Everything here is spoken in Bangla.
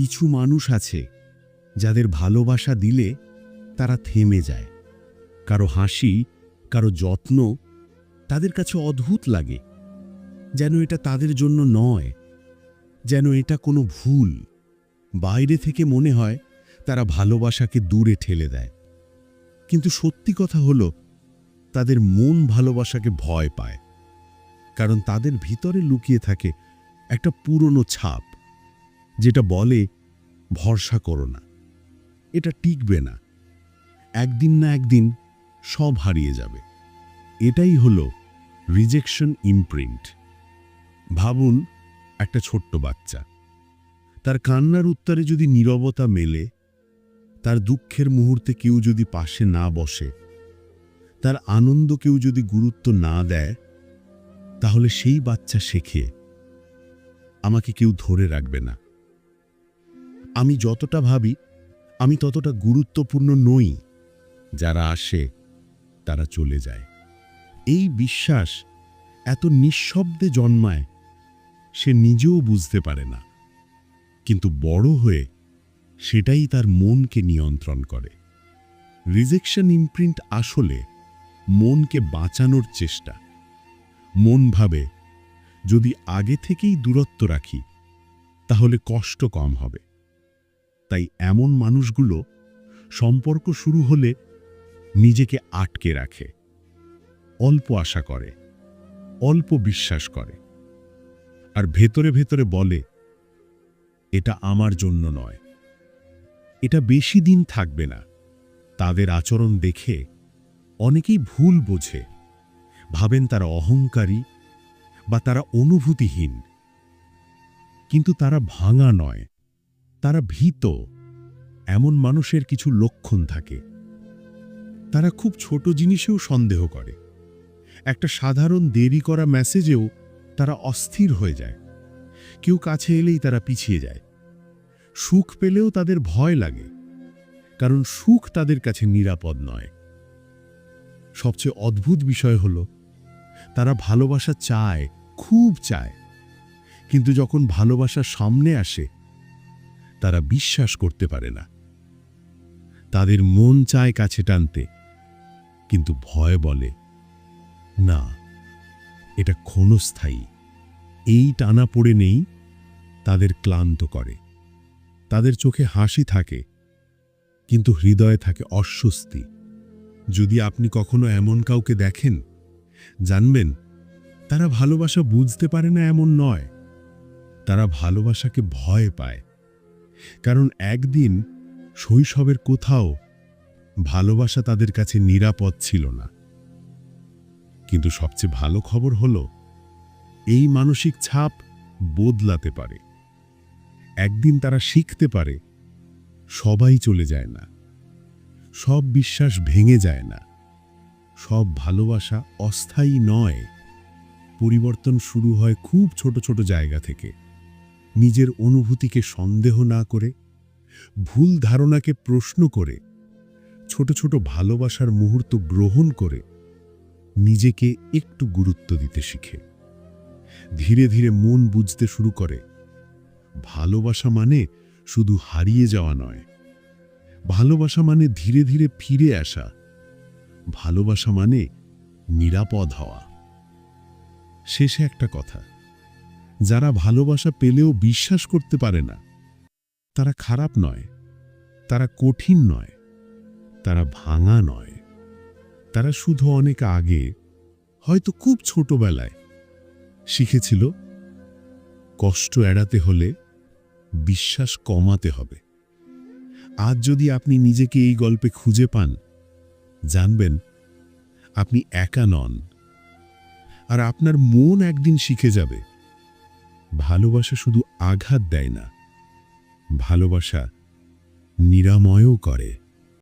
কিছু মানুষ আছে যাদের ভালোবাসা দিলে তারা থেমে যায়। কারও হাসি, কারও যত্ন তাদের কাছে অদ্ভুত লাগে। যেন এটা তাদের জন্য নয়, যেন এটা কোনো ভুল। বাইরে থেকে মনে হয় তারা ভালোবাসাকে দূরে ঠেলে দেয়। কিন্তু সত্যি কথা হলো, তাদের মন ভালোবাসাকে ভয় পায়। কারণ তাদের ভিতরে লুকিয়ে থাকে একটা পুরনো ছাপ। যেটা বলে, ভরসা করো না। এটা টিকবে না। একদিন না একদিন সব হারিয়ে যাবে। এটাই হলো রিজেকশন ইমপ্রিন্ট ভাবুন, একটা ছোট্ট বাচ্চা। তার কান্নার উত্তরে যদি নীরবতা মেলে, তার দুঃখের মুহূর্তে কেউ যদি পাশে না বসে, তার আনন্দ কেউ যদি গুরুত্ব না দেয়, তাহলে সেই বাচ্চা শেখে আমাকে কেউ ধরে রাখবে না। আমি যতটা ভাবি, আমি ততটা গুরুত্বপূর্ণ নই। যারা আসে, তারা চলে যায়। এই বিশ্বাস এত নিঃশব্দে জন্মায়, সে নিজেও বুঝতে পারে না। কিন্তু বড় হয়ে সেটাই তার মনকে নিয়ন্ত্রণ করে। রিজেকশন ইমপ্রিন্ট আসলে মনকে বাঁচানোর চেষ্টা। মন ভাবে, যদি আগে থেকেই দূরত্ব রাখি, তাহলে কষ্ট কম হবে। তাই এমন মানুষগুলো সম্পর্ক শুরু হলে নিজেকে আটকে রাখে, অল্প আশা করে, অল্প বিশ্বাস করে আর ভেতরে ভেতরে বলে, এটা আমার জন্য নয়। এটা বেশি দিন থাকবে না। তাদের আচরণ দেখে অনেকেই ভুল বোঝে। ভাবেন তারা অহংকারী বা তারা অনুভূতিহীন। কিন্তু তারা ভাঙা নয়। তারা ভীত। এমন মানুষের কিছু লক্ষণ থাকে। তারা খুব ছোট জিনিসেও সন্দেহ করে। একটা সাধারণ দেরি করা মেসেজেও তারা অস্থির হয়ে যায়। কেউ কাছে এলেই তারা পিছিয়ে যায়। সুখ পেলেও তাদের ভয় লাগে। কারণ সুখ তাদের কাছে নিরাপদ নয়। সবচেয়ে অদ্ভুত বিষয় হল, তারা ভালোবাসা চায়, খুব চায়। কিন্তু যখন ভালোবাসা সামনে আসে তারা বিশ্বাস করতে পারে না। তাদের মন চায় কাছে টানতে, কিন্তু ভয় বলে, না, এটা ক্ষণস্থায়ী। এই টানা পড়ে নেই, তাদের ক্লান্ত করে। তাদের চোখে হাসি থাকে, কিন্তু হৃদয়ে থাকে অস্বস্তি। যদি আপনি কখনো এমন কাউকে দেখেন, জানবেন, তারা ভালোবাসা বুঝতে পারে না এমন নয়। তারা ভালোবাসাকে ভয় পায়। কারণ একদিন শৈশবের কোথাও ভালোবাসা তাদের কাছে নিরাপদ ছিল না। কিন্তু সবচেয়ে ভালো খবর হল, এই মানসিক ছাপ বদলাতে পারে। একদিন তারা শিখতে পারে, সবাই চলে যায় না। সব বিশ্বাস ভেঙে যায় না। সব ভালোবাসা অস্থায়ী নয়। পরিবর্তন শুরু হয় খুব ছোট ছোট জায়গা থেকে। নিজের অনুভূতিকে সন্দেহ না করে, ভুল ধারণাকে প্রশ্ন করে, ছোট ছোট ভালোবাসার মুহূর্ত গ্রহণ করে নিজেকে একটু গুরুত্ব দিতে শিখে। ধীরে ধীরে মন বুঝতে শুরু করে, ভালোবাসা মানে শুধু হারিয়ে যাওয়া নয়। ভালোবাসা মানে ধীরে ধীরে ফিরে আসা। ভালোবাসা মানে নিরাপদ হওয়া। শেষে একটা কথা যারা ভালোবাসা পেলেও বিশ্বাস করতে পারে না, তারা খারাপ নয়, তারা কঠিন নয়, তারা ভাঙা নয়। তারা শুধু অনেক আগে, হয়তো খুব ছোটবেলায় শিখেছিল, কষ্ট এড়াতে হলে বিশ্বাস কমাতে হবে। আজ যদি আপনি নিজেকে এই গল্পে খুঁজে পান, জানবেন আপনি একা নন, আর আপনার মন একদিন শিখে যাবে। ভালোবাসা শুধু আঘাত দেয় না ভালোবাসা নিরাময়ও করে।